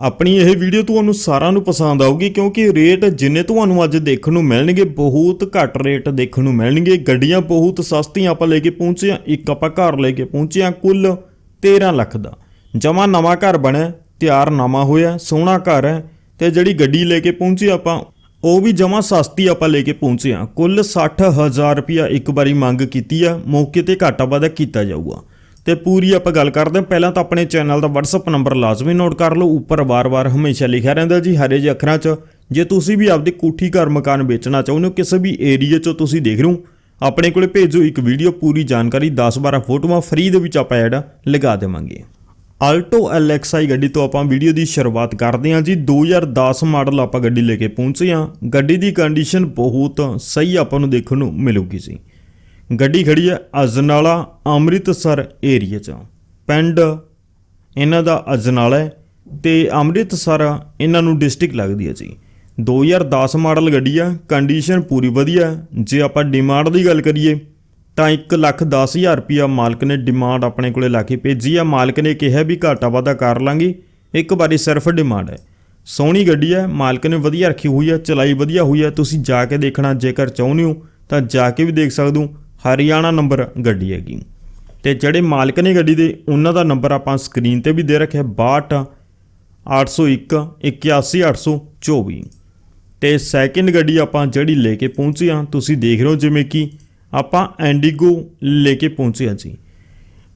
ਆਪਣੀ ਇਹ ਵੀਡੀਓ ਤੁਹਾਨੂੰ ਸਾਰਿਆਂ ਨੂੰ ਪਸੰਦ ਆਊਗੀ ਕਿਉਂਕਿ ਰੇਟ ਜਿੰਨੇ ਤੁਹਾਨੂੰ ਅੱਜ ਦੇਖਣ ਨੂੰ ਮਿਲਣਗੇ, ਬਹੁਤ ਘੱਟ ਰੇਟ ਦੇਖਣ ਨੂੰ ਮਿਲਣਗੇ। ਗੱਡੀਆਂ ਬਹੁਤ ਸਸਤੀਆਂ ਆਪਾਂ ਲੈ ਕੇ ਪਹੁੰਚੇ ਹਾਂ। ਇੱਕ ਆਪਾਂ ਘਰ ਲੈ ਕੇ ਪਹੁੰਚੇ ਹਾਂ ਕੁੱਲ 13 ਲੱਖ ਦਾ। ਜਮਾ ਨਵਾਂ ਘਰ ਬਣਿਆ, ਤਿਆਰ ਨਵਾਂ ਹੋਇਆ, ਸੋਹਣਾ ਘਰ ਹੈ ਤੇ ਜਿਹੜੀ ਗੱਡੀ ਲੈ ਕੇ ਪਹੁੰਚੇ ਆਪਾਂ, ਉਹ ਵੀ ਜਮਾ ਸਸਤੀ ਆਪਾਂ ਲੈ ਕੇ ਪਹੁੰਚੇ ਹਾਂ। ਕੁੱਲ 60000 ਰੁਪਿਆ ਇੱਕ ਵਾਰੀ ਮੰਗ ਕੀਤੀ ਆ, ਮੌਕੇ ਤੇ ਘਾਟਾ ਵਾਧਾ ਕੀਤਾ ਜਾਊਗਾ। ਤੇ ਪੂਰੀ ਆਪਾਂ ਗੱਲ ਕਰਦੇ ਹਾਂ। ਪਹਿਲਾਂ ਤਾਂ ਆਪਣੇ ਚੈਨਲ ਦਾ WhatsApp ਨੰਬਰ ਲਾਜ਼ਮੀ ਨੋਟ ਕਰ ਲਓ। ਉੱਪਰ ਵਾਰ-ਵਾਰ ਹਮੇਸ਼ਾ ਲਿਖਿਆ ਰਹਿੰਦਾ ਜੀ, ਹਰੇ ਜਿਹੇ ਅੱਖਰਾਂ 'ਚ। ਜੇ ਤੁਸੀਂ ਵੀ ਆਪਦੇ ਕੋਠੀ ਘਰ ਮਕਾਨ ਵੇਚਣਾ ਚਾਹੁੰਦੇ ਹੋ, ਕਿਸੇ ਵੀ ਏਰੀਆ 'ਚੋਂ ਤੁਸੀਂ ਦੇਖ ਰਹੇ ਹੋ, ਆਪਣੇ ਕੋਲੇ ਭੇਜੋ ਇੱਕ ਵੀਡੀਓ ਪੂਰੀ ਜਾਣਕਾਰੀ 10-12 ਫੋਟੋਆਂ ਫ੍ਰੀ ਦੇ ਵਿੱਚ ਆਪਾਂ ਐਡ ਲਗਾ ਦੇਵਾਂਗੇ। ਆਲਟੋ LXI ਗੱਡੀ ਤੋਂ ਆਪਾਂ ਵੀਡੀਓ ਦੀ ਸ਼ੁਰੂਆਤ ਕਰਦੇ ਹਾਂ ਜੀ। 2010 ਮਾਡਲ ਆਪਾਂ ਗੱਡੀ ਲੈ ਕੇ ਪਹੁੰਚੇ ਹਾਂ। ਗੱਡੀ ਦੀ ਕੰਡੀਸ਼ਨ ਬਹੁਤ ਸਹੀ ਆਪਾਂ ਨੂੰ ਦੇਖਣ ਨੂੰ ਮਿਲੂਗੀ ਜੀ। ਗੱਡੀ ਖੜੀ ਹੈ ਅਜਨਾਲਾ ਅੰਮ੍ਰਿਤਸਰ ਏਰੀਆ 'ਚ। ਪਿੰਡ ਇਹਨਾਂ ਦਾ ਅਜਨਾਲਾ ਹੈ ਤੇ ਅੰਮ੍ਰਿਤਸਰ ਇਹਨਾਂ ਨੂੰ ਡਿਸਟ੍ਰਿਕਟ ਲੱਗਦੀ ਹੈ ਜੀ। 2010 ਮਾਡਲ ਗੱਡੀ ਆ ਕੰਡੀਸ਼ਨ ਪੂਰੀ ਵਧੀਆ ਜੇ ਆਪਾਂ ਡਿਮਾਂਡ ਦੀ ਗੱਲ ਕਰੀਏ, ਤਾਂ 1 ਲੱਖ 10 ਹਜ਼ਾਰ ਰੁਪਿਆ ਮਾਲਕ ਨੇ ਡਿਮਾਂਡ ਆਪਣੇ ਕੋਲੇ ਲਾ ਕੇ ਭੇਜੀ ਆ। ਮਾਲਕ ਨੇ ਕਿਹਾ ਵੀ ਘਾਟਾ ਵਾਧਾ ਕਰ ਲਾਂਗੇ, ਇੱਕ ਵਾਰੀ ਸਿਰਫ ਡਿਮਾਂਡ ਹੈ। ਸੋਹਣੀ ਗੱਡੀ ਹੈ, ਮਾਲਕ ਨੇ ਵਧੀਆ ਰੱਖੀ ਹੋਈ ਹੈ, ਚਲਾਈ ਵਧੀਆ ਹੋਈ ਹੈ। ਤੁਸੀਂ ਜਾ ਕੇ ਦੇਖਣਾ, ਜੇਕਰ ਚਾਹੁੰਦੇ ਹੋ ਤਾਂ ਜਾ ਕੇ ਵੀ ਦੇਖ ਸਕਦੇ ਹੋ। ਹਰਿਆਣਾ ਨੰਬਰ ਗੱਡੀ ਹੈਗੀ। ਤੇ ਜਿਹੜੇ ਮਾਲਕ ਨੇ ਗੱਡੀ ਦੇ, ਉਹਨਾਂ ਦਾ ਨੰਬਰ ਆਪਾਂ ਸਕਰੀਨ ਤੇ ਵੀ ਦੇ ਰੱਖਿਆ 62 801 81824 ਤੇ ਸੈਕਿੰਡ ਗੱਡੀ ਆਪਾਂ ਜਿਹੜੀ ਲੈ ਕੇ ਪਹੁੰਚੇ ਹਾਂ, ਤੁਸੀਂ ਦੇਖ ਰਹੇ ਹੋ ਜਿਵੇਂ ਕਿ ਆਪਾਂ ਐਂਡੀਗੋ ਲੈ ਕੇ ਪਹੁੰਚੇ ਹਾਂ ਜੀ।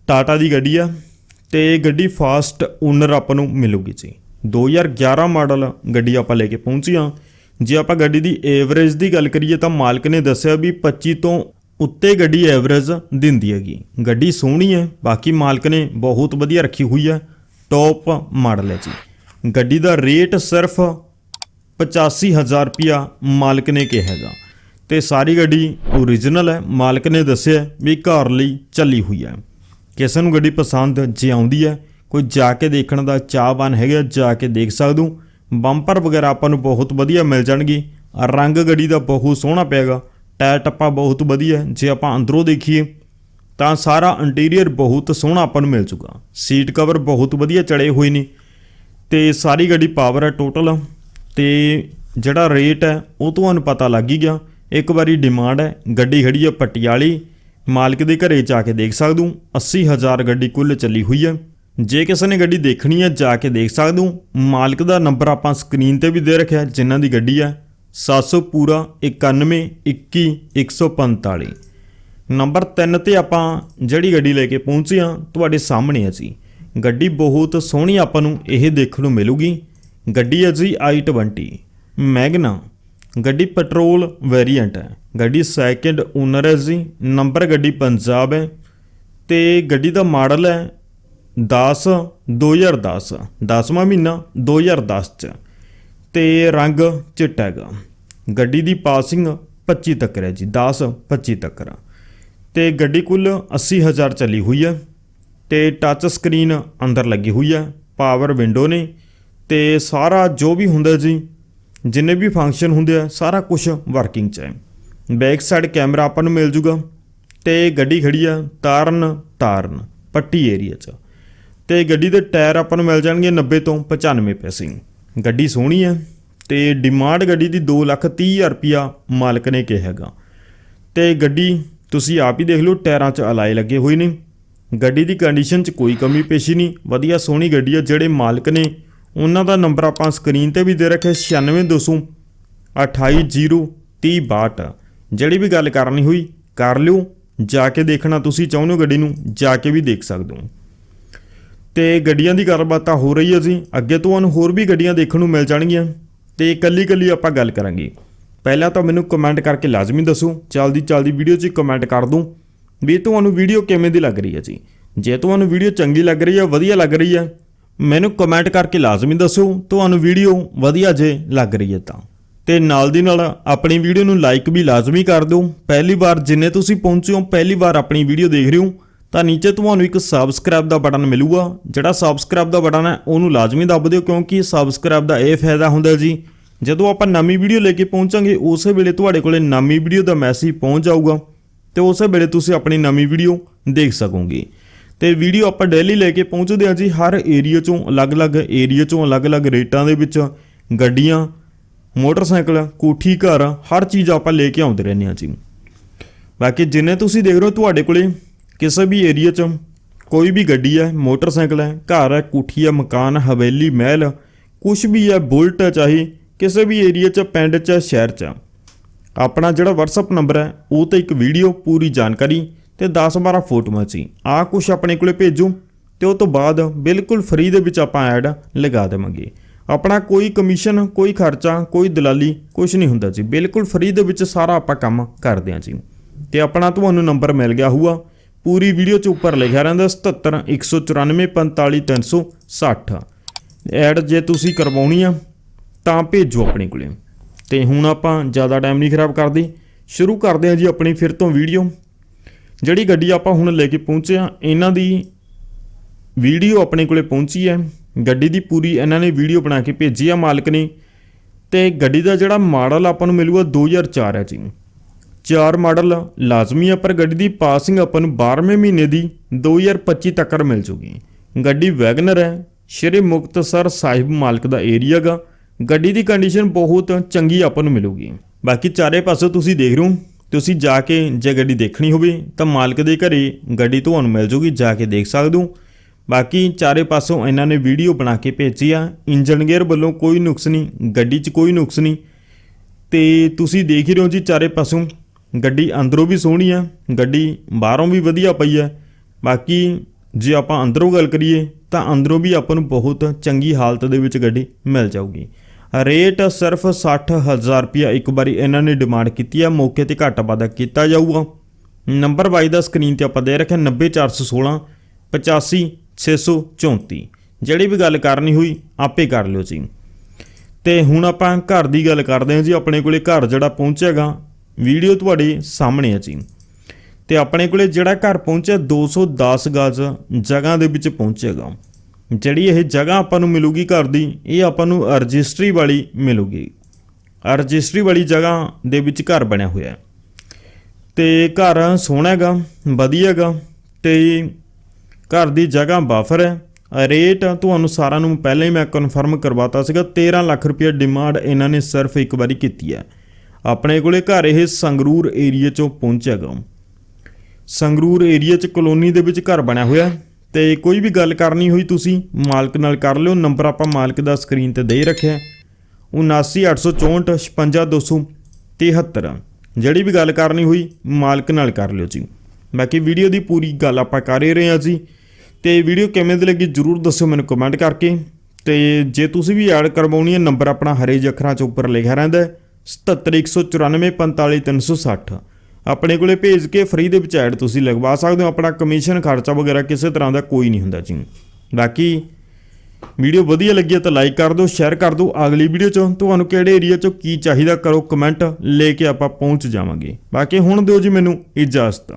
ਟਾਟਾ ਦੀ ਗੱਡੀ ਆ ਤੇ ਗੱਡੀ ਫਾਸਟ ਓਨਰ ਆਪਾਂ ਨੂੰ ਮਿਲੂਗੀ ਜੀ। 2011 ਮਾਡਲ ਗੱਡੀ ਆਪਾਂ ਲੈ ਕੇ ਪਹੁੰਚੇ ਹਾਂ। ਜੇ ਆਪਾਂ ਗੱਡੀ ਦੀ ਐਵਰੇਜ ਦੀ ਗੱਲ ਕਰੀਏ ਤਾਂ ਮਾਲਕ ਨੇ ਦੱਸਿਆ ਵੀ 25 ਤੋਂ ਉੱਤੇ ਗੱਡੀ ਐਵਰੇਜ ਦਿੰਦੀ ਹੈਗੀ। ਗੱਡੀ ਸੋਹਣੀ ਹੈ, ਬਾਕੀ ਮਾਲਕ ਨੇ ਬਹੁਤ ਵਧੀਆ ਰੱਖੀ ਹੋਈ ਹੈ ਟੌਪ ਮਾਡਲ ਹੈ ਜੀ। ਗੱਡੀ ਦਾ ਰੇਟ ਸਿਰਫ 85000 ਰੁਪਿਆ ਮਾਲਕ ਨੇ ਕਿਹਾ ਹੈਗਾ। ਤੇ ਸਾਰੀ ਗੱਡੀ ਓਰੀਜਨਲ ਹੈ, ਮਾਲਕ ਨੇ ਦੱਸਿਆ ਵੀ ਘਰ ਲਈ ਚੱਲੀ ਹੋਈ ਹੈ। ਕਿਸੇ ਨੂੰ ਗੱਡੀ ਪਸੰਦ ਜੇ ਆਉਂਦੀ ਹੈ, ਕੋਈ ਜਾ ਕੇ ਦੇਖਣ ਦਾ ਚਾਹਵਾਨ ਹੈਗਾ, ਜਾ ਕੇ ਦੇਖ ਸਕਦੇ ਬੰਪਰ ਵਗੈਰਾ ਆਪਾਂ ਨੂੰ ਬਹੁਤ ਵਧੀਆ ਮਿਲ ਜਾਣਗੇ। ਰੰਗ ਗੱਡੀ ਦਾ ਬਹੁਤ ਸੋਹਣਾ ਪਿਆਗਾ ਟਾਇਰ ਟੱਪਾ ਬਹੁਤ ਵਧੀਆ ਜੇ ਆਪਾਂ ਅੰਦਰੋਂ ਦੇਖੀਏ, ਤਾਂ ਸਾਰਾ ਇੰਟੀਰੀਅਰ ਬਹੁਤ ਸੋਹਣਾ ਆਪਾਂ ਨੂੰ ਮਿਲ ਚੁੱਕਾ। ਸੀਟ ਕਵਰ ਬਹੁਤ ਵਧੀਆ ਚੜੇ ਹੋਏ ਨੇ ਤੇ ਸਾਰੀ ਗੱਡੀ ਪਾਵਰ ਹੈ ਟੋਟਲ ਤੇ ਜਿਹੜਾ ਰੇਟ ਹੈ, ਉਹ ਤੁਹਾਨੂੰ ਪਤਾ ਲੱਗ ਹੀ ਗਿਆ। ਇੱਕ ਵਾਰੀ ਡਿਮਾਂਡ ਹੈ, ਗੱਡੀ ਖੜੀ ਹੈ ਪਟਿਆਲੀ। ਮਾਲਕ ਦੇ ਘਰੇ ਜਾ ਕੇ ਦੇਖ ਸਕਦੇ ਹੋ 80000 ਗੱਡੀ ਕੁੱਲ ਚੱਲੀ ਹੋਈ ਹੈ। ਜੇ ਕਿਸੇ ਨੇ ਗੱਡੀ ਦੇਖਣੀ ਹੈ, ਜਾ ਕੇ ਦੇਖ ਸਕਦੇ ਮਾਲਕ ਦਾ ਨੰਬਰ ਆਪਾਂ ਸਕਰੀਨ ਤੇ ਵੀ ਦੇ ਰੱਖਿਆ, ਜਿਨ੍ਹਾਂ ਦੀ ਗੱਡੀ ਹੈ। 700 ਪੂਰਾ 91 21 145 ਨੰਬਰ 3 ਤੇ ਆਪਾਂ ਜਿਹੜੀ ਗੱਡੀ ਲੈ ਕੇ ਪਹੁੰਚੇ ਹਾਂ, ਤੁਹਾਡੇ ਸਾਹਮਣੇ ਹੈ ਜੀ। ਗੱਡੀ ਬਹੁਤ ਸੋਹਣੀ ਆਪਾਂ ਨੂੰ ਇਹ ਦੇਖਣ ਨੂੰ ਮਿਲੂਗੀ। ਗੱਡੀ ਹੈ ਜੀ i20 ਮੈਗਨਾ। ਗੱਡੀ ਪੈਟਰੋਲ ਵੇਰੀਐਂਟ ਹੈ। ਗੱਡੀ ਸੈਕਿੰਡ ਓਨਰ ਹੈ ਜੀ। ਨੰਬਰ ਗੱਡੀ ਪੰਜਾਬ ਹੈ। ਤੇ ਗੱਡੀ ਦਾ ਮਾਡਲ ਹੈ 10 2010 10ਵਾਂ ਮਹੀਨਾ 2010 ਚ। ਤੇ ਰੰਗ ਚਿੱਟਾ ਹੈਗਾ। ਗੱਡੀ ਦੀ ਪਾਸਿੰਗ 25 ਤੱਕ ਹੈ ਜੀ 10 25 ਤੱਕ ਤੇ ਗੱਡੀ ਕੁੱਲ 80000 ਚੱਲੀ ਹੋਈ ਹੈ ਤੇ ਟੱਚ ਸਕਰੀਨ ਅੰਦਰ ਲੱਗੀ ਹੋਈ ਹੈ ਪਾਵਰ ਵਿੰਡੋ ਨੇ ਤੇ ਸਾਰਾ ਜੋ ਵੀ ਹੁੰਦਾ ਜੀ, ਜਿੰਨੇ ਵੀ ਫੰਕਸ਼ਨ ਹੁੰਦੇ ਆ, ਸਾਰਾ ਕੁਝ ਵਰਕਿੰਗ 'ਚ ਹੈ। ਬੈਕ ਸਾਈਡ ਕੈਮਰਾ ਆਪਾਂ ਨੂੰ ਮਿਲ ਜੂਗਾ ਤੇ ਗੱਡੀ ਖੜੀ ਆ ਤਾਰਨ ਤਾਰਨ, ਪੱਟੀ ਏਰੀਆ 'ਚ। ਤੇ ਗੱਡੀ ਦੇ ਟਾਇਰ ਆਪਾਂ ਨੂੰ ਮਿਲ ਜਾਣਗੇ 90 ਤੋਂ 95 ਪੈਸਿੰਗ। ਗੱਡੀ ਸੋਹਣੀ ਹੈ ਤੇ ਡਿਮਾਂਡ ਗੱਡੀ ਦੀ 230000 ਰੁਪਿਆ ਮਾਲਕ ਨੇ ਕਿਹਾ ਹੈਗਾ। ਤੇ ਗੱਡੀ ਤੁਸੀਂ ਆਪ ਹੀ ਦੇਖ ਲਓ, ਟਾਇਰਾਂ 'ਚ ਅਲਾਈ ਲੱਗੇ ਹੋਏ ਨੇ। ਗੱਡੀ ਦੀ ਕੰਡੀਸ਼ਨ 'ਚ ਕੋਈ ਕਮੀ ਪੇਸ਼ੀ ਨਹੀਂ। ਵਧੀਆ ਸੋਹਣੀ ਗੱਡੀ ਆ, ਜਿਹੜੇ ਮਾਲਕ ਨੇ ਉਹਨਾਂ ਦਾ ਨੰਬਰ ਆਪਾਂ ਸਕਰੀਨ ਤੇ ਵੀ ਦੇ ਰੱਖਿਆ 96200 2803062 ਜਿਹੜੀ ਵੀ ਗੱਲ ਕਰਨੀ ਹੋਈ, ਕਰ ਲਿਓ। ਜਾ ਕੇ ਦੇਖਣਾ ਤੁਸੀਂ ਚਾਹੁੰਦੇ ਹੋ ਗੱਡੀ ਨੂੰ, ਜਾ ਕੇ ਵੀ ਦੇਖ ਸਕਦੇ ਹੋ। ਤੇ ਗੱਡੀਆਂ ਦੀ ਗੱਲਬਾਤ ਤਾਂ ਹੋ ਰਹੀ ਹੈ ਜੀ। ਅੱਗੇ ਤੁਹਾਨੂੰ ਹੋਰ ਵੀ ਗੱਡੀਆਂ ਦੇਖਣ ਨੂੰ ਮਿਲ ਜਾਣਗੀਆਂ। ਤੇ ਇਕੱਲੀ ਇਕੱਲੀ ਆਪਾਂ ਗੱਲ ਕਰਾਂਗੇ। ਪਹਿਲਾਂ ਤਾਂ ਮੈਨੂੰ ਕਮੈਂਟ ਕਰਕੇ ਲਾਜ਼ਮੀ ਦੱਸੋ। ਜਲਦੀ ਜਲਦੀ ਵੀਡੀਓ 'ਚ ਕਮੈਂਟ ਕਰ ਦੂੰ। ਵੀ ਤੁਹਾਨੂੰ ਵੀਡੀਓ ਕਿਵੇਂ ਦੀ ਲੱਗ ਰਹੀ ਹੈ ਜੀ? ਜੇ ਤੁਹਾਨੂੰ ਵੀਡੀਓ ਚੰਗੀ ਲੱਗ ਰਹੀ ਹੈ, ਵਧੀਆ ਲੱਗ ਰਹੀ ਹੈ, ਮੈਨੂੰ ਕਮੈਂਟ ਕਰਕੇ ਲਾਜ਼ਮੀ ਦੱਸੋ। ਤੁਹਾਨੂੰ ਵੀਡੀਓ ਵਧੀਆ ਜੇ ਲੱਗ ਰਹੀ ਹੈ ਤਾਂ। ਤੇ ਨਾਲ ਦੀ ਨਾਲ ਆਪਣੀ ਵੀਡੀਓ ਨੂੰ ਲਾਈਕ ਵੀ ਲਾਜ਼ਮੀ ਕਰ ਦਿਓ। ਪਹਿਲੀ ਵਾਰ ਜਿੰਨੇ ਤੁਸੀਂ ਪਹੁੰਚੇ ਹੋ, ਪਹਿਲੀ ਵਾਰ ਆਪਣੀ ਵੀਡੀਓ ਦੇਖ ਰਹੇ ਹੋ। ਤਾਂ ਨੀਚੇ ਤੁਹਾਨੂੰ ਇੱਕ ਸਬਸਕ੍ਰਾਈਬ ਦਾ ਬਟਨ ਮਿਲੂਗਾ। ਜਿਹੜਾ ਸਬਸਕ੍ਰਾਈਬ ਦਾ ਬਟਨ ਹੈ, ਉਹਨੂੰ ਲਾਜ਼ਮੀ ਦੱਬ ਦਿਓ ਕਿਉਂਕਿ ਸਬਸਕ੍ਰਾਈਬ ਦਾ ਇਹ ਫਾਇਦਾ ਹੁੰਦਾ ਜੀ। ਜਦੋਂ ਆਪਾਂ ਨਵੀਂ ਵੀਡੀਓ ਲੈ ਕੇ ਪਹੁੰਚਾਂਗੇ, ਉਸੇ ਵੇਲੇ ਤੁਹਾਡੇ ਕੋਲੇ ਨਵੀਂ ਵੀਡੀਓ ਦਾ ਮੈਸੇਜ ਪਹੁੰਚ ਜਾਊਗਾ ਤੇ ਉਸੇ ਵੇਲੇ ਤੁਸੀਂ ਆਪਣੀ ਨਵੀਂ ਵੀਡੀਓ ਦੇਖ ਸਕੋਗੇ। ਤੇ ਵੀਡੀਓ ਆਪਾਂ ਡੇਲੀ ਲੈ ਕੇ ਪਹੁੰਚਦੇ ਹਾਂ ਜੀ, ਹਰ ਏਰੀਆ ਚੋਂ ਅਲੱਗ-ਅਲੱਗ ਏਰੀਆ ਚੋਂ ਅਲੱਗ-ਅਲੱਗ ਰੇਟਾਂ ਦੇ ਵਿੱਚ ਗੱਡੀਆਂ, ਮੋਟਰਸਾਈਕਲ, ਕੋਠੀ, ਘਰ, ਹਰ ਚੀਜ਼ ਆਪਾਂ ਲੈ ਕੇ ਆਉਂਦੇ ਰਹਿੰਦੇ ਹਾਂ ਜੀ। ਬਾਕੀ ਜਿੰਨੇ ਤੁਸੀਂ ਦੇਖ ਰਹੇ ਹੋ ਤੁਹਾਡੇ ਕੋਲੇ ਕਿਸੇ ਵੀ ਏਰੀਆ 'ਚ ਕੋਈ ਵੀ ਗੱਡੀ ਹੈ, ਮੋਟਰਸਾਈਕਲ ਹੈ, ਘਰ ਹੈ, ਕੋਠੀ ਹੈ, ਮਕਾਨ ਹਵੇਲੀ, ਮਹਿਲ ਕੁਝ ਵੀ ਹੈ, ਬੁਲਟ ਹੈ ਚਾਹੇ ਕਿਸੇ ਵੀ ਏਰੀਆ 'ਚ, ਪਿੰਡ 'ਚ, ਸ਼ਹਿਰ 'ਚ। ਆਪਣਾ ਜਿਹੜਾ WhatsApp ਨੰਬਰ ਹੈ, ਉਹ ਤੇ ਇੱਕ ਵੀਡੀਓ ਪੂਰੀ ਜਾਣਕਾਰੀ ਤੇ 10-12 ਫੋਟੋਆਂ ਸੀ ਆ ਕੁਝ ਆਪਣੇ ਕੋਲੇ ਭੇਜੋ ਤੇ ਉਹ ਤੋਂ ਬਾਅਦ ਬਿਲਕੁਲ ਫ੍ਰੀ ਦੇ ਵਿੱਚ ਆਪਾਂ ਐਡ ਲਗਾ ਦੇਵਾਂਗੇ। ਆਪਣਾ ਕੋਈ ਕਮਿਸ਼ਨ ਕੋਈ ਖਰਚਾ, ਕੋਈ ਦਲਾਲੀ ਕੁਝ ਨਹੀਂ ਹੁੰਦਾ ਜੀ। ਬਿਲਕੁਲ ਫ੍ਰੀ ਦੇ ਵਿੱਚ ਸਾਰਾ ਆਪਾਂ ਕੰਮ ਕਰਦੇ ਹਾਂ ਜੀ। ਤੇ ਆਪਣਾ ਤੁਹਾਨੂੰ ਨੰਬਰ ਮਿਲ ਗਿਆ ਹੋਊਗਾ। ਪੂਰੀ ਵੀਡੀਓ 'ਚ ਉੱਪਰ ਲਿਖਿਆ ਰਹਿੰਦਾ 77 194 45 360 ਐਡ ਜੇ ਤੁਸੀਂ ਕਰਵਾਉਣੀ ਆ, ਤਾਂ ਭੇਜੋ ਆਪਣੇ ਕੋਲੇ। ਤੇ ਹੁਣ ਆਪਾਂ ਜ਼ਿਆਦਾ ਟਾਈਮ ਨਹੀਂ ਖਰਾਬ ਕਰਦੇ। ਸ਼ੁਰੂ ਕਰਦੇ ਹਾਂ ਜੀ ਆਪਣੀ ਫਿਰ ਤੋਂ ਵੀਡੀਓ। ਜਿਹੜੀ ਗੱਡੀ ਆਪਾਂ ਹੁਣ ਲੈ ਕੇ ਪਹੁੰਚੇ ਆ ਇਹਨਾਂ ਦੀ ਵੀਡੀਓ ਆਪਣੇ ਕੋਲੇ ਪਹੁੰਚੀ ਹੈ। ਗੱਡੀ ਦੀ ਪੂਰੀ ਇਹਨਾਂ ਨੇ ਵੀਡੀਓ ਬਣਾ ਕੇ ਭੇਜੀ ਆ ਮਾਲਕ ਨੇ। ਤੇ ਗੱਡੀ ਦਾ ਜਿਹੜਾ ਮਾਡਲ ਆਪਾਂ ਨੂੰ ਮਿਲੂਗਾ 2004 ਹੈ ਜੀ। ਚਾਰ ਮਾਡਲ ਲਾਜ਼ਮੀ ਆ, ਪਰ ਗੱਡੀ ਦੀ ਪਾਸਿੰਗ ਆਪਾਂ ਨੂੰ 12ਵੇਂ ਮਹੀਨੇ ਦੀ 2025 ਤੱਕ ਮਿਲ ਜੂਗੀ। ਗੱਡੀ ਵੈਗਨਰ ਹੈ, ਸ਼੍ਰੀ ਮੁਕਤਸਰ ਸਾਹਿਬ ਮਾਲਕ ਦਾ ਏਰੀਆ ਗਾ। ਗੱਡੀ ਦੀ ਕੰਡੀਸ਼ਨ ਬਹੁਤ ਚੰਗੀ ਆਪਾਂ ਨੂੰ ਮਿਲੂਗੀ। ਬਾਕੀ ਚਾਰੇ ਪਾਸੇ ਤੁਸੀਂ ਦੇਖ ਰਹੇ ਹੋ, ਤੁਸੀਂ ਜਾ ਕੇ ਜੇ ਗੱਡੀ ਦੇਖਣੀ ਹੋਵੇ, ਤਾਂ ਮਾਲਕ ਦੇ ਘਰੇ ਗੱਡੀ ਤੁਹਾਨੂੰ ਮਿਲ ਜੂਗੀ, ਜਾ ਕੇ ਦੇਖ ਸਕਦੇ ਹੋ। ਬਾਕੀ ਚਾਰੇ ਪਾਸੋਂ ਇਹਨਾਂ ਨੇ ਵੀਡੀਓ ਬਣਾ ਕੇ ਭੇਜੀ ਆ ਇੰਜਨ ਗੇਅਰ ਵੱਲੋਂ ਕੋਈ ਨੁਕਸ ਨਹੀਂ, ਗੱਡੀ 'ਚ ਕੋਈ ਨੁਕਸ ਨਹੀਂ। ਤੇ ਤੁਸੀਂ ਦੇਖ ਹੀ ਰਹੇ ਹੋ ਜੀ ਚਾਰੇ ਪਾਸੋਂ ਗੱਡੀ ਅੰਦਰੋਂ ਵੀ ਸੋਹਣੀ ਆ, ਗੱਡੀ ਬਾਹਰੋਂ ਵੀ ਵਧੀਆ ਪਈ ਹੈ ਬਾਕੀ ਜੇ ਆਪਾਂ ਅੰਦਰੋਂ ਗੱਲ ਕਰੀਏ ਤਾਂ ਅੰਦਰੋਂ ਵੀ ਆਪਾਂ ਨੂੰ ਬਹੁਤ ਚੰਗੀ ਹਾਲਤ ਦੇ ਵਿੱਚ ਗੱਡੀ ਮਿਲ ਜਾਊਗੀ। ਰੇਟ ਸਿਰਫ 60000 ਰੁਪਇਆ ਇੱਕ ਵਾਰੀ ਇਹਨਾਂ ਨੇ ਡਿਮਾਂਡ ਕੀਤੀ ਆ, ਮੌਕੇ ਤੇ ਘੱਟ ਵਾਧਾ ਕੀਤਾ ਜਾਊਗਾ। ਨੰਬਰ ਵਾਈ ਦਾ ਸਕਰੀਨ ਤੇ ਆਪਾਂ ਦੇ ਰੱਖਿਆ 90416 85634 ਜਿਹੜੀ ਵੀ ਗੱਲ ਕਰਨੀ ਹੋਈ ਆਪੇ ਕਰ ਲਿਓ ਜੀ। ਤੇ ਹੁਣ ਆਪਾਂ ਘਰ ਦੀ ਗੱਲ ਕਰਦੇ ਹਾਂ ਜੀ, ਆਪਣੇ ਕੋਲੇ ਘਰ ਜਿਹੜਾ ਪਹੁੰਚੇਗਾ ਵੀਡੀਓ ਤੁਹਾਡੇ ਸਾਹਮਣੇ ਹੈ ਜੀ। ਤੇ ਆਪਣੇ ਕੋਲੇ ਜਿਹੜਾ ਘਰ ਪਹੁੰਚਿਆ 210 ਗਜ਼ ਜਗ੍ਹਾ ਦੇ ਵਿੱਚ ਪਹੁੰਚੇਗਾ। ਜਿਹੜੀ ਇਹ ਜਗ੍ਹਾ ਆਪਾਂ ਨੂੰ ਮਿਲੂਗੀ ਘਰ ਦੀ, ਇਹ ਆਪਾਂ ਨੂੰ ਰਜਿਸਟਰੀ ਵਾਲੀ ਮਿਲੂਗੀ। ਰਜਿਸਟਰੀ ਵਾਲੀ ਜਗ੍ਹਾ ਦੇ ਵਿੱਚ ਘਰ ਬਣਿਆ ਹੋਇਆ ਹੈ। ਤੇ ਘਰ ਸੋਹਣਾ ਹੈਗਾ, ਵਧੀਆ ਹੈਗਾ, ਤੇ ਘਰ ਦੀ ਜਗ੍ਹਾ ਬਾਫਰ ਹੈ। ਰੇਟ ਤੁਹਾਨੂੰ ਸਾਰਿਆਂ ਨੂੰ ਪਹਿਲਾਂ ਹੀ ਮੈਂ ਕਨਫਰਮ ਕਰਵਾਤਾ ਸੀਗਾ 13 ਲੱਖ ਰੁਪਏ ਡਿਮਾਂਡ ਇਹਨਾਂ ਨੇ ਸਿਰਫ ਇੱਕ ਵਾਰੀ ਕੀਤੀ ਹੈ। ਆਪਣੇ ਕੋਲੇ ਘਰ ਇਹ ਸੰਗਰੂਰ ਏਰੀਆ ਚੋਂ ਪਹੁੰਚਿਆਗਾ ਸੰਗਰੂਰ ਏਰੀਆ ਚ ਕਲੋਨੀ ਦੇ ਵਿੱਚ ਘਰ ਬਣਿਆ ਹੋਇਆ ਹੈ ਤੇ ਕੋਈ ਵੀ ਗੱਲ ਕਰਨੀ ਹੋਈ ਤੁਸੀਂ ਮਾਲਕ ਨਾਲ ਕਰ ਲਿਓ। ਨੰਬਰ ਆਪਾਂ ਮਾਲਕ ਦਾ ਸਕਰੀਨ ਤੇ ਦੇ ਹੀ। ਰੱਖਿਆ ਹੈ। 7984455273 ਜਿਹੜੀ ਵੀ ਗੱਲ ਕਰਨੀ ਹੋਈ ਮਾਲਕ ਨਾਲ ਕਰ ਲਿਓ ਜੀ। ਬਾਕੀ ਵੀਡੀਓ ਦੀ ਪੂਰੀ ਗੱਲ ਆਪਾਂ ਕਰ ਹੀ ਰਹੇ ਹਾਂ ਜੀ। ਤੇ ਵੀਡੀਓ ਕਿਵੇਂ ਦੀ ਲੱਗੀ ਜਰੂਰ ਦੱਸਿਓ ਮੈਨੂੰ ਕਮੈਂਟ ਕਰਕੇ। ਤੇ ਜੇ ਤੁਸੀਂ ਵੀ ਐਡ ਕਰਵਾਉਣੀ ਹੈ, ਨੰਬਰ ਆਪਣਾ ਹਰੇ ਜਿਹੇ ਅੱਖਰਾਂ 'ਚ ਉੱਪਰ ਲਿਖਿਆ ਰਹਿੰਦਾ ਹੈ। 7714945360 ਆਪਣੇ ਕੋਲੇ ਭੇਜ ਕੇ ਫ੍ਰੀ ਦੇ ਵਿੱਚ ਐਡ ਤੁਸੀਂ ਲਗਵਾ ਸਕਦੇ ਹੋ, ਆਪਣਾ ਕਮਿਸ਼ਨ ਖਰਚਾ ਵਗੈਰਾ ਕਿਸੇ ਤਰ੍ਹਾਂ ਦਾ ਕੋਈ ਨਹੀਂ ਹੁੰਦਾ ਜੀ। ਬਾਕੀ ਵੀਡੀਓ ਵਧੀਆ ਲੱਗੀ ਹੈ ਤਾਂ ਲਾਈਕ ਕਰ ਦਿਓ ਸ਼ੇਅਰ ਕਰ ਦਿਓ। ਅਗਲੀ ਵੀਡੀਓ 'ਚ ਤੁਹਾਨੂੰ ਕਿਹੜੇ ਏਰੀਆ 'ਚੋਂ ਕੀ ਚਾਹੀਦਾ ਕਰੋ ਕਮੈਂਟ ਲੈ ਕੇ ਆਪਾਂ ਪਹੁੰਚ ਜਾਵਾਂਗੇ। ਬਾਕੀ ਹੁਣ ਦਿਓ ਜੀ ਮੈਨੂੰ ਇਜਾਜ਼ਤ।